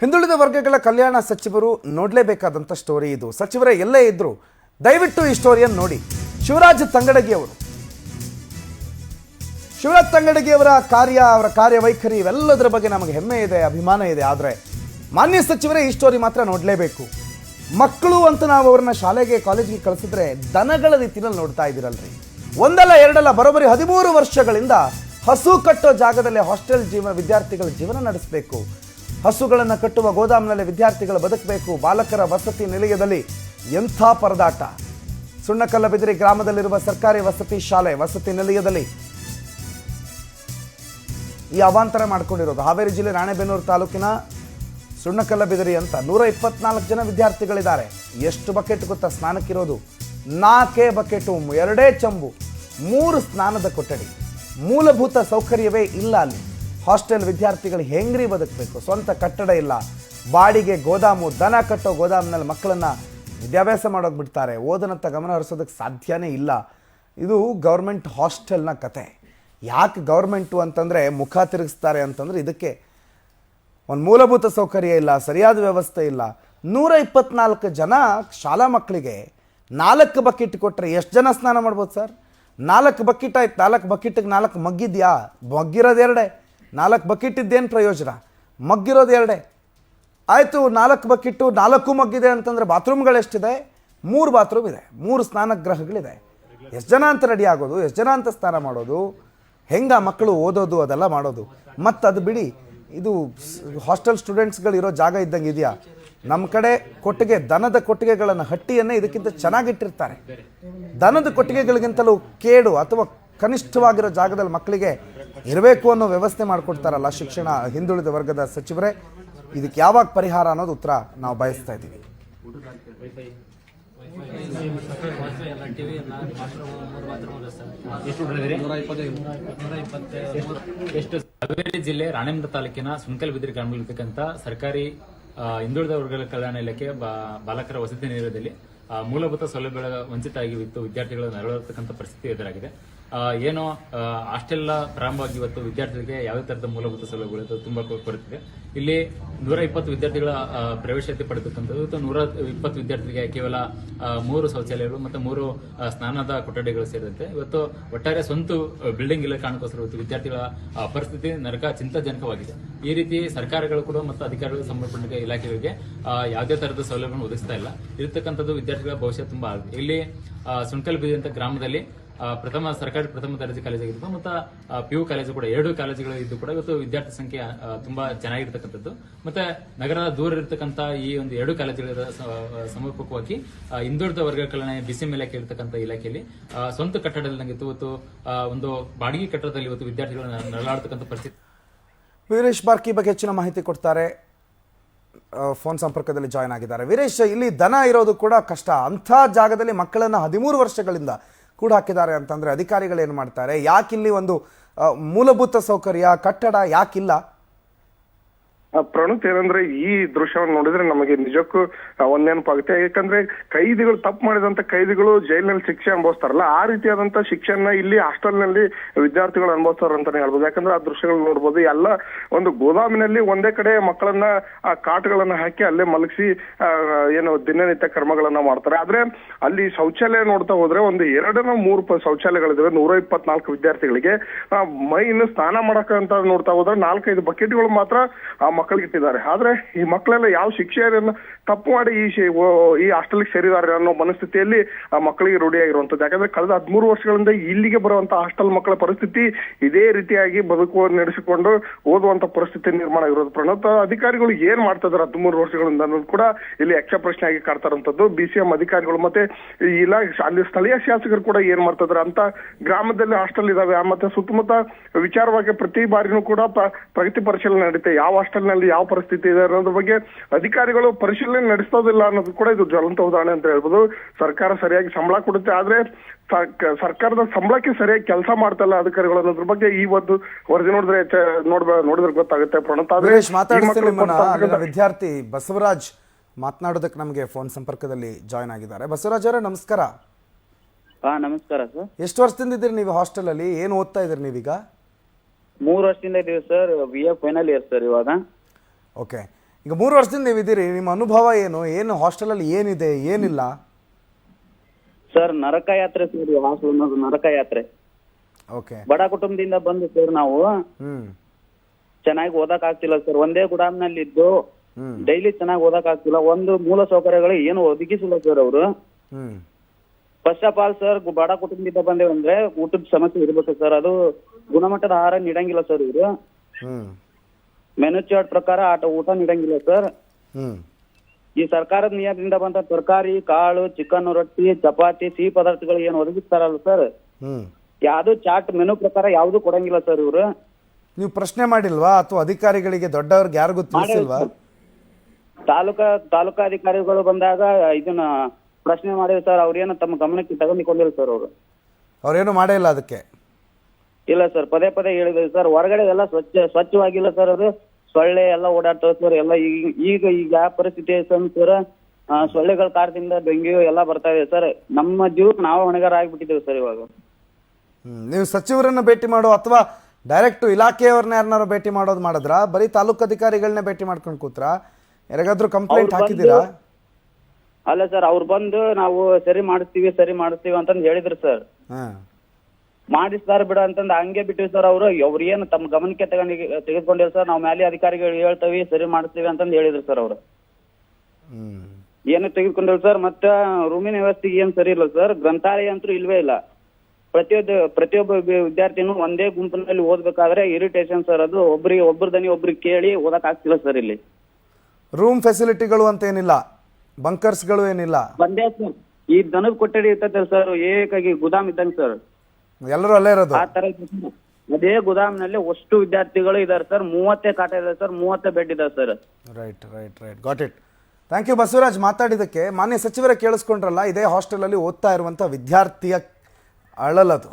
ಹಿಂದುಳಿದ ವರ್ಗಗಳ ಕಲ್ಯಾಣ ಸಚಿವರು ನೋಡಲೇಬೇಕಾದಂಥ ಸ್ಟೋರಿ ಇದು. ಸಚಿವರೇ ಎಲ್ಲೇ ಇದ್ರು ದಯವಿಟ್ಟು ಈ ಸ್ಟೋರಿಯನ್ನು ನೋಡಿ. ಶಿವರಾಜ್ ತಂಗಡಗಿ ಅವರು ಶಿವರಾಜ್ ತಂಗಡಗಿ ಅವರ ಕಾರ್ಯ, ಅವರ ಕಾರ್ಯವೈಖರಿ ಇವೆಲ್ಲದರ ಬಗ್ಗೆ ನಮಗೆ ಹೆಮ್ಮೆ ಇದೆ, ಅಭಿಮಾನ ಇದೆ. ಆದರೆ ಮಾನ್ಯ ಸಚಿವರೇ ಈ ಸ್ಟೋರಿ ಮಾತ್ರ ನೋಡಲೇಬೇಕು. ಮಕ್ಕಳು ಅಂತ ನಾವು ಅವ್ರನ್ನ ಶಾಲೆಗೆ ಕಾಲೇಜಿಗೆ ಕಳಿಸಿದ್ರೆ ದನಗಳ ರೀತಿಯಲ್ಲಿ ನೋಡ್ತಾ ಇದ್ದೀರಲ್ರಿ. ಒಂದಲ್ಲ, ಎರಡಲ್ಲ, ಬರೋಬ್ಬರಿ ಹದಿಮೂರು ವರ್ಷಗಳಿಂದ ಹಸು ಕಟ್ಟೋ ಜಾಗದಲ್ಲಿ ಹಾಸ್ಟೆಲ್ ಜೀವನ ವಿದ್ಯಾರ್ಥಿಗಳ ಜೀವನ ನಡೆಸಬೇಕು. ಹಸುಗಳನ್ನು ಕಟ್ಟುವ ಗೋದಾಮಿನಲ್ಲಿ ವಿದ್ಯಾರ್ಥಿಗಳು ಬದುಕಬೇಕು, ಬಾಲಕರ ವಸತಿ ನಿಲಯದಲ್ಲಿ ಎಂಥ ಪರದಾಟ? ಸುಣ್ಣಕಲ್ಲಬಿದಿರಿ ಗ್ರಾಮದಲ್ಲಿರುವ ಸರ್ಕಾರಿ ವಸತಿ ಶಾಲೆ, ವಸತಿ ನಿಲಯದಲ್ಲಿ ಈ ಅವಾಂತರ ಮಾಡ್ಕೊಂಡಿರೋದು. ಹಾವೇರಿ ಜಿಲ್ಲೆ ರಾಣೆಬೆನ್ನೂರು ತಾಲೂಕಿನ ಸುಣ್ಣಕಲ್ಲಬಿದಿರಿ ಅಂತ ನೂರ ಇಪ್ಪತ್ನಾಲ್ಕು ಜನ ವಿದ್ಯಾರ್ಥಿಗಳಿದ್ದಾರೆ. ಎಷ್ಟು ಬಕೆಟ್ ಗೊತ್ತಾ ಸ್ನಾನಕ್ಕಿರೋದು? ನಾಲ್ಕೇ ಬಕೆಟು, ಎರಡೇ ಚಂಬು, ಮೂರು ಸ್ನಾನದ ಕೊಠಡಿ. ಮೂಲಭೂತ ಸೌಕರ್ಯವೇ ಇಲ್ಲ ಅಲ್ಲಿ. ಹಾಸ್ಟೆಲ್ ವಿದ್ಯಾರ್ಥಿಗಳು ಹೆಂಗ್ರಿ ಬದುಕಬೇಕು? ಸ್ವಂತ ಕಟ್ಟಡ ಇಲ್ಲ. ಬಾಡಿಗೆ ಗೋದಾಮು, ದನ ಕಟ್ಟೋ ಗೋದಾಮಿನಲ್ಲಿ ಮಕ್ಕಳನ್ನ ವಿದ್ಯಾಭ್ಯಾಸ ಮಾಡೋಕೆ ಬಿಡ್ತಾರೆ. ಓದನತ್ತ ಗಮನ ಹರಿಸೋದಕ್ಕೆ ಸಾಧ್ಯನೇ ಇಲ್ಲ. ಇದು ಗೌರ್ಮೆಂಟ್ ಹಾಸ್ಟೆಲ್ನ ಕತೆ. ಯಾಕೆ ಗೌರ್ಮೆಂಟು ಅಂತಂದರೆ ಮುಖ ತಿರುಗಿಸ್ತಾರೆ ಅಂತಂದ್ರೆ ಇದಕ್ಕೆ ಒಂದು ಮೂಲಭೂತ ಸೌಕರ್ಯ ಇಲ್ಲ, ಸರಿಯಾದ ವ್ಯವಸ್ಥೆ ಇಲ್ಲ. ನೂರ ಇಪ್ಪತ್ನಾಲ್ಕು ಜನ ಶಾಲಾ ಮಕ್ಕಳಿಗೆ ನಾಲ್ಕು ಬಕೆಟ್ ಕೊಟ್ಟರೆ ಎಷ್ಟು ಜನ ಸ್ನಾನ ಮಾಡ್ಬೋದು ಸರ್? ನಾಲ್ಕು ಬಕೆಟ್ ಆಯ್ತು, ನಾಲ್ಕು ಬಕೆಟಿಗೆ ನಾಲ್ಕು ಮಗ್ಗಿದ್ಯಾ? ಮಗ್ಗಿರೋದು ಎರಡೇ. ನಾಲ್ಕು ಬಕೆಟ್ ಇದ್ದೇನು ಪ್ರಯೋಜನ? ಮಗ್ಗಿರೋದು ಎರಡೇ. ಆಯಿತು, ನಾಲ್ಕು ಬಕೆಟ್ಟು ನಾಲ್ಕು ಮಗ್ಗಿದೆ ಅಂತಂದರೆ ಬಾತ್ರೂಮ್ಗಳೆಷ್ಟಿದೆ ಮೂರು ಬಾತ್ರೂಮ್ ಇದೆ, ಮೂರು ಸ್ನಾನಗೃಹಗಳಿದೆ ಎಷ್ಟು ಜನ ಅಂತ ರೆಡಿ ಆಗೋದು? ಎಷ್ಟು ಜನ ಅಂತ ಸ್ನಾನ ಮಾಡೋದು? ಹೆಂಗ ಮಕ್ಕಳು ಓದೋದು, ಅದೆಲ್ಲ ಮಾಡೋದು? ಮತ್ತು ಅದು ಬಿಡಿ, ಇದು ಹಾಸ್ಟೆಲ್ ಸ್ಟೂಡೆಂಟ್ಸ್ಗಳಿರೋ ಜಾಗ ಇದ್ದಂಗೆ ಇದೆಯಾ? ನಮ್ಮ ಕಡೆ ಕೊಟ್ಟಿಗೆ, ದನದ ಕೊಟ್ಟಿಗೆಗಳನ್ನು ಹಟ್ಟಿಯನ್ನೇ ಇದಕ್ಕಿಂತ ಚೆನ್ನಾಗಿಟ್ಟಿರ್ತಾರೆ. ದನದ ಕೊಟ್ಟಿಗೆಗಳಿಗಿಂತಲೂ ಕೇಡು ಅಥವಾ ಕನಿಷ್ಠವಾಗಿರೋ ಜಾಗದಲ್ಲಿ ಮಕ್ಕಳಿಗೆ ಇರಬೇಕು ಅನ್ನೋ ವ್ಯವಸ್ಥೆ ಮಾಡಿಕೊಡ್ತಾರಲ್ಲ ಶಿಕ್ಷಣ ಹಿಂದುಳಿದ ವರ್ಗದ ಸಚಿವರೇ ಇದಕ್ಕೆ ಯಾವಾಗ ಪರಿಹಾರ ಅನ್ನೋದು ಉತ್ತರ ನಾವು ಬಯಸ್ತಾ ಇದ್ದೀವಿ. ಹಾವೇರಿ ಜಿಲ್ಲೆ ರಾಣೇಂದ್ರ ತಾಲೂಕಿನ ಸುಂಕಲ್ ಬಿದಿರಿ ಗ್ರಾಮದಲ್ಲಿರ್ತಕ್ಕಂಥ ಸರ್ಕಾರಿ ಹಿಂದುಳಿದ ವರ್ಗಗಳ ಕಲ್ಯಾಣ ಇಲಾಖೆ ಬಾ- ಬಾಲಕರ ವಸತಿ ನಿಲಯದಲ್ಲಿ ಮೂಲಭೂತ ಸೌಲಭ್ಯಗಳ ವಂಚಿತ ಆಗಿತ್ತು ವಿದ್ಯಾರ್ಥಿಗಳು ನರಳತಕ್ಕಂಥ ಪರಿಸ್ಥಿತಿ ಎದುರಾಗಿದೆ. ಏನು ಅಷ್ಟೆಲ್ಲ ಪ್ರಾರಂಭವಾಗಿ ಇವತ್ತು ವಿದ್ಯಾರ್ಥಿಗಳಿಗೆ ಯಾವುದೇ ತರದ ಮೂಲಭೂತ ಸೌಲಭ್ಯಗಳು ತುಂಬಾ ಕೊರತಿದೆ ಇಲ್ಲಿ ನೂರ ಇಪ್ಪತ್ತು ವಿದ್ಯಾರ್ಥಿಗಳ ಪ್ರವೇಶತೆ ಪಡೆದಕ್ಕಂಥದ್ದು ಇವತ್ತು ನೂರ ಇಪ್ಪತ್ತು ವಿದ್ಯಾರ್ಥಿಗಳಿಗೆ ಕೇವಲ ಮೂರು ಶೌಚಾಲಯಗಳು ಮತ್ತು ಮೂರು ಸ್ನಾನದ ಕೊಠಡಿಗಳು ಸೇರಿದಂತೆ. ಇವತ್ತು ಒಟ್ಟಾರೆ ಸ್ವಂತ ಬಿಲ್ಡಿಂಗ್ ಇಲ್ಲ ಕಾರಣಕ್ಕೋಸ್ಕರ ಇವತ್ತು ವಿದ್ಯಾರ್ಥಿಗಳ ಪರಿಸ್ಥಿತಿ ನರಕ ಚಿಂತಾಜನಕವಾಗಿದೆ. ಈ ರೀತಿ ಸರ್ಕಾರಗಳು ಕೂಡ ಮತ್ತು ಅಧಿಕಾರಿಗಳು ಸಂಬಂಧಪಟ್ಟ ಇಲಾಖೆಗಳಿಗೆ ಯಾವುದೇ ತರಹದ ಸೌಲಭ್ಯವನ್ನು ಒದಗಿಸ್ತಾ ಇಲ್ಲ. ಇರತಕ್ಕಂಥದ್ದು ವಿದ್ಯಾರ್ಥಿಗಳ ಭವಿಷ್ಯ ತುಂಬಾ ಆಗಿದೆ. ಇಲ್ಲಿ ಸುಂಕಲ್ ಬೀದಿ ಅಂತ ಗ್ರಾಮದಲ್ಲಿ ಪ್ರಥಮ ಸರ್ಕಾರಿ ಪ್ರಥಮ ದರ್ಜೆ ಕಾಲೇಜ್ ಆಗಿದ್ದು ಮತ್ತು ಪಿ ಯು ಕಾಲೇಜು ಕೂಡ, ಎರಡು ಕಾಲೇಜುಗಳು ಇದ್ದು ಕೂಡ ಇವತ್ತು ವಿದ್ಯಾರ್ಥಿ ಸಂಖ್ಯೆ ತುಂಬಾ ಚೆನ್ನಾಗಿರ್ತಕ್ಕಂಥದ್ದು. ಮತ್ತೆ ನಗರದ ದೂರ ಇರತಕ್ಕಂಥ ಈ ಒಂದು ಎರಡು ಕಾಲೇಜುಗಳ ಸಮರ್ಪಕವಾಗಿ ಹಿಂದುಳಿದ ವರ್ಗ ಕಲ್ಯಾಣ ಬಿಸಿಎಂ ಇಲಾಖೆ ಇರತಕ್ಕಂಥ ಇಲಾಖೆಯಲ್ಲಿ ಸ್ವಂತ ಕಟ್ಟಡದಲ್ಲಿ ನಂಗೆ ಇವತ್ತು ಒಂದು ಬಾಡಿಗೆ ಕಟ್ಟಡದಲ್ಲಿ ಇವತ್ತು ವಿದ್ಯಾರ್ಥಿಗಳು ನರಳಾಡ್ತಕ್ಕಂಥ ಪರಿಸ್ಥಿತಿ. ವೀರೇಶ್ ಬಾರ್ಕಿ ಬಗ್ಗೆ ಹೆಚ್ಚಿನ ಮಾಹಿತಿ ಕೊಡ್ತಾರೆ. ಫೋನ್ ಸಂಪರ್ಕದಲ್ಲಿ ಜಾಯ್ನ್ ಆಗಿದ್ದಾರೆ. ವೀರೇಶ್, ಇಲ್ಲಿ ದನ ಇರೋದು ಕೂಡ ಕಷ್ಟ. ಅಂಥ ಜಾಗದಲ್ಲಿ ಮಕ್ಕಳನ್ನು ಹದಿಮೂರು ವರ್ಷಗಳಿಂದ ಕೂಡ ಹಾಕಿದ್ದಾರೆ ಅಂತಂದ್ರೆ ಅಧಿಕಾರಿಗಳು ಏನು ಮಾಡ್ತಾರೆ? ಯಾಕಿಲ್ಲಿ ಒಂದು ಮೂಲಭೂತ ಸೌಕರ್ಯ ಕಟ್ಟಡ ಯಾಕಿಲ್ಲ? ಪ್ರಣುತ್ ಏನಂದ್ರೆ ಈ ದೃಶ್ಯವನ್ನು ನೋಡಿದ್ರೆ ನಮಗೆ ನಿಜಕ್ಕೂ ಆ, ಒಂದ್ ನೆನಪಾಗುತ್ತೆ ಯಾಕಂದ್ರೆ ಕೈದಿಗಳು ತಪ್ಪು ಮಾಡಿದಂತ ಕೈದಿಗಳು ಜೈಲಿನಲ್ಲಿ ಶಿಕ್ಷೆ ಅನುಭವಿಸ್ತಾರಲ್ಲ ಆ ರೀತಿಯಾದಂತ ಶಿಕ್ಷೆಯನ್ನ ಇಲ್ಲಿ ಹಾಸ್ಟೆಲ್ನಲ್ಲಿ ವಿದ್ಯಾರ್ಥಿಗಳು ಅನುಭವಿಸ್ತಾರ ಅಂತಾನೆ ಹೇಳ್ಬೋದು. ಯಾಕಂದ್ರೆ ಆ ದೃಶ್ಯಗಳು ನೋಡ್ಬೋದು ಎಲ್ಲ ಒಂದು ಗೋದಾಮಿನಲ್ಲಿ ಒಂದೇ ಕಡೆ ಮಕ್ಕಳನ್ನ ಆ ಕಾಟ್ಗಳನ್ನ ಹಾಕಿ ಅಲ್ಲೇ ಮಲಗಿಸಿ ಏನು ದಿನನಿತ್ಯ ಕ್ರಮಗಳನ್ನ ಮಾಡ್ತಾರೆ. ಆದ್ರೆ ಅಲ್ಲಿ ಶೌಚಾಲಯ ನೋಡ್ತಾ ಹೋದ್ರೆ ಒಂದು ಎರಡನ ಮೂರು ಶೌಚಾಲಯಗಳಿದ್ರೆ ನೂರ ಇಪ್ಪತ್ನಾಲ್ಕು ವಿದ್ಯಾರ್ಥಿಗಳಿಗೆ. ಆ, ಮೈ ಇನ್ನು ಸ್ನಾನ ಮಾಡಕ ಅಂತ ನೋಡ್ತಾ ಹೋದ್ರೆ ನಾಲ್ಕೈದು ಬಕೆಟ್ಗಳು ಮಾತ್ರ ಮಕ್ಕಳಿಗೆ ಇಟ್ಟಿದ್ದಾರೆ ಆದ್ರೆ ಈ ಮಕ್ಕಳೆಲ್ಲ ಯಾವ ಶಿಕ್ಷೆಯನ್ನ ತಪ್ಪು ಮಾಡಿ ಈ ಈ ಹಾಸ್ಟೆಲ್ಗೆ ಸೇರಿದ್ದಾರೆ ಅನ್ನೋ ಮನಸ್ಥಿತಿಯಲ್ಲಿ ಆ ಮಕ್ಕಳಿಗೆ ರೂಢಿಯಾಗಿರುವಂತದ್ದು ಯಾಕಂದ್ರೆ ಕಳೆದ ಹದಿಮೂರು ವರ್ಷಗಳಿಂದ ಇಲ್ಲಿಗೆ ಬರುವಂತ ಹಾಸ್ಟೆಲ್ ಮಕ್ಕಳ ಪರಿಸ್ಥಿತಿ ಇದೇ ರೀತಿಯಾಗಿ ಬದುಕು ನಡೆಸಿಕೊಂಡು ಓದುವಂತ ಪರಿಸ್ಥಿತಿ ನಿರ್ಮಾಣ ಆಗಿರೋದು. ಪ್ರಣತ ಅಧಿಕಾರಿಗಳು ಏನ್ ಮಾಡ್ತಾ ಹದಿಮೂರು ವರ್ಷಗಳಿಂದ ಅನ್ನೋದು ಕೂಡ ಇಲ್ಲಿ ಯಕ್ಷ ಪ್ರಶ್ನೆ ಆಗಿ ಕಾಡ್ತಾರಂತದ್ದು ಬಿ ಸಿ ಎಂ ಅಧಿಕಾರಿಗಳು ಮತ್ತೆ ಈ ಇಲಾ ಅಲ್ಲಿ ಸ್ಥಳೀಯ ಶಾಸಕರು ಕೂಡ ಏನ್ ಮಾಡ್ತಾ ಅಂತ ಗ್ರಾಮದಲ್ಲಿ ಹಾಸ್ಟೆಲ್ ಇದಾವೆ. ಮತ್ತೆ ಸುತ್ತಮುತ್ತ ವಿಚಾರವಾಗಿ ಪ್ರತಿ ಬಾರಿನೂ ಕೂಡ ಪ್ರಗತಿ ಪರಿಶೀಲನೆ ನಡೀತೆ. ಯಾವ ಹಾಸ್ಟೆಲ್ ನಲ್ಲಿ ಯಾವ ಪರಿಸ್ಥಿತಿ ಇದೆ ಅನ್ನೋದ್ರ ಬಗ್ಗೆ ಅಧಿಕಾರಿಗಳು ಪರಿಶೀಲನೆ ನಡೆಸೋದಿಲ್ಲ ಅನ್ನೋದು ಕೂಡ ಇದು ಜ್ವಲಂತ ಉದಾಹರಣೆ ಅಂತ ಹೇಳ್ಬೋದು. ಸರ್ಕಾರ ಸರಿಯಾಗಿ ಸಂಬಳ ಕೊಡುತ್ತೆ ಆದ್ರೆ ಸರ್ಕಾರದ ಸಂಬಳಕ್ಕೆ ಸರಿಯಾಗಿ ಕೆಲಸ ಮಾಡ್ತಾ ಇಲ್ಲ ಅಧಿಕಾರಿಗಳು ಅನ್ನೋದ್ರ ಬಗ್ಗೆ ಈ ಒಂದು ವರದಿ ನೋಡಿದ್ರೆ ನೋಡ್ಬ ನೋಡಿದ್ರೆ ಗೊತ್ತಾಗುತ್ತೆ ಪ್ರಣತ್. ಆದ್ರೆ ವಿದ್ಯಾರ್ಥಿ ಬಸವರಾಜ್ ಮಾತನಾಡೋದಕ್ಕೆ ನಮಗೆ ಫೋನ್ ಸಂಪರ್ಕದಲ್ಲಿ ಜಾಯ್ನ್ ಆಗಿದ್ದಾರೆ. ಬಸವರಾಜ್ ಅವರೇ ನಮಸ್ಕಾರ. ಹಾ ನಮಸ್ಕಾರ ಸರ್. ಎಷ್ಟು ವರ್ಷದಿಂದ ಇದ್ದೀರಿ ನೀವು ಹಾಸ್ಟೆಲ್ ಅಲ್ಲಿ ಏನು ಓದ್ತಾ ಇದ್ದೀರಿ ನೀವೀಗ? ಮೂರು ವರ್ಷದಿಂದ ಇದೀವಿ sir. B A final year sir ಇವಾಗ. ಓಕೆ ಈಗ ಮೂರು ವರ್ಷದಿಂದ ನೀವು ಇದ್ದೀರಿ ನಿಮ್ಮ ಅನುಭವ ಏನು? ಏನು ಹಾಸ್ಟೆಲಲ್ಲಿ ಏನಿದೆ ಏನಿಲ್ಲ? ಸರ್ ನರಕ ಯಾತ್ರೆ ಸರ್ ಹಾಸ್ಟೆಲ್ ಅನ್ನೋದು ನರಕ ಯಾತ್ರೆ. ಓಕೆ ಬಡ ಕುಟುಂಬದಿಂದ ಬಂದು ಸರ್ ನಾವು ಚೆನ್ನಾಗಿ ಓದಕ್ ಆಗ್ತಿಲ್ಲ ಸರ್. ಒಂದೇ ಗುಡಾಮ್ನಲ್ಲಿ ಇದ್ದು ಡೈಲಿ ಚೆನ್ನಾಗಿ ಓದಕ್ ಆಗ್ತಿಲ್ಲ. ಒಂದು ಮೂಲ ಸೌಕರ್ಯಗಳು ಏನು ಒದಗಿಸಿಲ್ಲ ಸರ್ ಅವರು. ಫಸ್ಟ್ ಆಫ್ ಆಲ್ ಸರ್ ಬಡ ಕುಟುಂಬದಿಂದ ಬಂದೇವಂದ್ರೆ ಊಟದ ಸಮಸ್ಯೆ ಇರ್ಬೇಕು ಸರ್. ಅದು ಗುಣಮಟ್ಟದ ಆಹಾರ ನೀಡಂಗಿಲ್ಲ ಸರ್ ಇವರು. ಮೆನು ಚಾರ್ಟ್ ಪ್ರಕಾರ ಆಟ ಊಟ ನೀಡಂಗಿಲ್ಲ ಸರ್ ಈ ಸರ್ಕಾರದ ನಿಯಮದಿಂದ ಬಂದ ತರಕಾರಿ ಕಾಳು ಚಿಕನ್ ರೊಟ್ಟಿ ಚಪಾತಿ ಸಿಹಿ ಪದಾರ್ಥಗಳು ಏನು ಒದಗಿಸ್ತಾರಲ್ಲ ಸರ್ ಯಾವ್ದು ಚಾಟ್ ಮೆನು ಪ್ರಕಾರ ಯಾವ್ದು ಕೊಡಂಗಿಲ್ಲ ಸರ್ ಇವರು. ನೀವು ಪ್ರಶ್ನೆ ಮಾಡಿಲ್ವಾ? ಅಥವಾ ಅಧಿಕಾರಿಗಳಿಗೆ ದೊಡ್ಡವ್ರಿಗೆ ಯಾರಿಗೂ ತಿಳಿಸಿಲ್ವಾ? ತಾಲೂಕಾ ತಾಲೂಕಾ ಅಧಿಕಾರಿಗಳು ಬಂದಾಗ ಇದನ್ನ ಪ್ರಶ್ನೆ ಮಾಡಿದ್ರು ಸರ್ ಅವ್ರೇನು ತಮ್ಮ ಗಮನಕ್ಕೆ ತಗೊಂಡಿಕೊಂಡಿಲ್ಲ ಸರ್ ಅವರು. ಅವ್ರೇನು ಮಾಡೇ ಇಲ್ಲ ಅದಕ್ಕೆ. ಇಲ್ಲ ಸರ್ ಪದೇ ಪದೇ ಹೇಳಿದ್ರು ಸರ್ ಹೊರಗಡೆ ಎಲ್ಲ ಸ್ವಚ್ಛ ಸ್ವಚ್ಛವಾಗಿಲ್ಲ ಸರ್ ಅದು ಸೊಳ್ಳೆ ಎಲ್ಲ ಓಡಾಡ್ತಾವ ಸರ್ ಎಲ್ಲ ಈಗ ಈಗ ಈಗ ಯಾವ ಪರಿಸ್ಥಿತಿ ಐತೆ ಸರ್ ಸೊಳ್ಳೆಗಳ ಕಾರದಿಂದ ಡೆಂಗ್ಯೂ ಎಲ್ಲ ಬರ್ತಾ ಇದೆ ಸರ್. ನಮ್ಮ ಜೀವಕ್ಕೆ ನಾವು ಹೊಣೆಗಾರ ಆಗಿಬಿಟ್ಟಿದ್ದೇವೆ ಸರ್ ಇವಾಗ. ನೀವು ಸಚಿವರನ್ನ ಭೇಟಿ ಮಾಡೋ ಅಥವಾ ಡೈರೆಕ್ಟ್ ಇಲಾಖೆಯವ್ರನ್ನ ಯಾರನ್ನಾರು ಭೇಟಿ ಮಾಡೋದು ಮಾಡಿದ್ರ? ಬರೀ ತಾಲೂಕು ಅಧಿಕಾರಿಗಳನ್ನ ಭೇಟಿ ಮಾಡ್ಕೊಂಡು ಕೂತ್ರ? ಯಾರಿಗಾದ್ರೂ ಕಂಪ್ಲೇಂಟ್ ಹಾಕಿದಿರಾ ಹಾಕಿದ್ದೀರಾ? ಅಲ್ಲ ಸರ್ ಅವ್ರು ಬಂದು ನಾವು ಸರಿ ಮಾಡಿಸ್ತೀವಿ ಸರಿ ಮಾಡಿಸ್ತೀವಿ ಅಂತಂದು ಹೇಳಿದ್ರು ಸರ್. ಹಾಂ. ಮಾಡಿಸ್ತಾರ ಬಿಡ ಅಂತಂದ್ ಹಂಗೆ ಬಿಟ್ಟಿವಿ ಸರ್ ಅವರು. ಅವ್ರು ಏನು ತಮ್ಮ ಗಮನಕ್ಕೆ ತಗೊಂಡಿ ತೆಗೆದುಕೊಂಡಿಲ್ಲ ಸರ್ ನಾವು ಮ್ಯಾಲೆ ಅಧಿಕಾರಿಗಳು ಹೇಳ್ತೇವೆ ಸರಿ ಮಾಡಿಸ್ತೀವಿ ಅಂತಂದ್ ಹೇಳಿದ್ರು ಸರ್ ಅವರು. ಏನು ತೆಗೆದುಕೊಂಡಿಲ್ಲ ಸರ್ ಮತ್ತೆ ರೂಮಿನ ವ್ಯವಸ್ಥೆ ಏನ್ ಸರಿ ಇಲ್ಲ ಸರ್ ಗ್ರಂಥಾಲಯ ಅಂತೂ ಇಲ್ವೇ ಇಲ್ಲ. ಪ್ರತಿಯೊಬ್ಬ ಪ್ರತಿಯೊಬ್ಬ ವಿದ್ಯಾರ್ಥಿನೂ ಒಂದೇ ಗುಂಪಿನಲ್ಲಿ ಓದ್ಬೇಕಾದ್ರೆ ಇರಿಟೇಷನ್ ಸರ್ ಅದು. ಒಬ್ರಿಗೆ ಒಬ್ರ ದನಿ ಒಬ್ರಿಗೆ ಕೇಳಿ ಓದಕ್ ಆಗ್ತಿಲ್ಲ ಸರ್ ಇಲ್ಲಿ. ರೂಮ್ ಫೆಸಿಲಿಟಿಗಳು ಅಂತ ಏನಿಲ್ಲ ಬಂಕರ್ಸ್ಗಳು ಏನಿಲ್ಲ. ಒಂದೇ ಸರ್ ಈ ದನದ ಕೊಠಡಿ ಇರ್ತೈತೆ ಸರ್ ಏಕಾಗಿ ಗುದಾಮ್ ಇದ್ದಂಗೆ ಸರ್. ಎಲ್ಲರೂ ಅಲ್ಲೇ ಇರೋದು. ಆ ತರ ಅದೇ ಗೋದಾಮಿನಲ್ಲಿ ಅಷ್ಟು ವಿದ್ಯಾರ್ಥಿಗಳು ಇದಾರೆ ಸರ್. ಮೂವತ್ತೇ ಕಾಟ ಇದೆ ಸರ್. ಮೂವತ್ತೇ ಬೆಡ್ ಇದೆ sir. Right right right got it thank you Basavaraj ಮಾತಾಡಿದ್ದಕ್ಕೆ ಮಾನ್ಯ ಸಚಿವರೇ ಕೇಳಿಸ್ಕೊಂಡ್ರಲ್ಲ ಇದೇ ಹಾಸ್ಟೆಲಲ್ಲಿ ಓದ್ತಾ ಇರುವಂಥ ವಿದ್ಯಾರ್ಥಿಯ ಅಳಲದು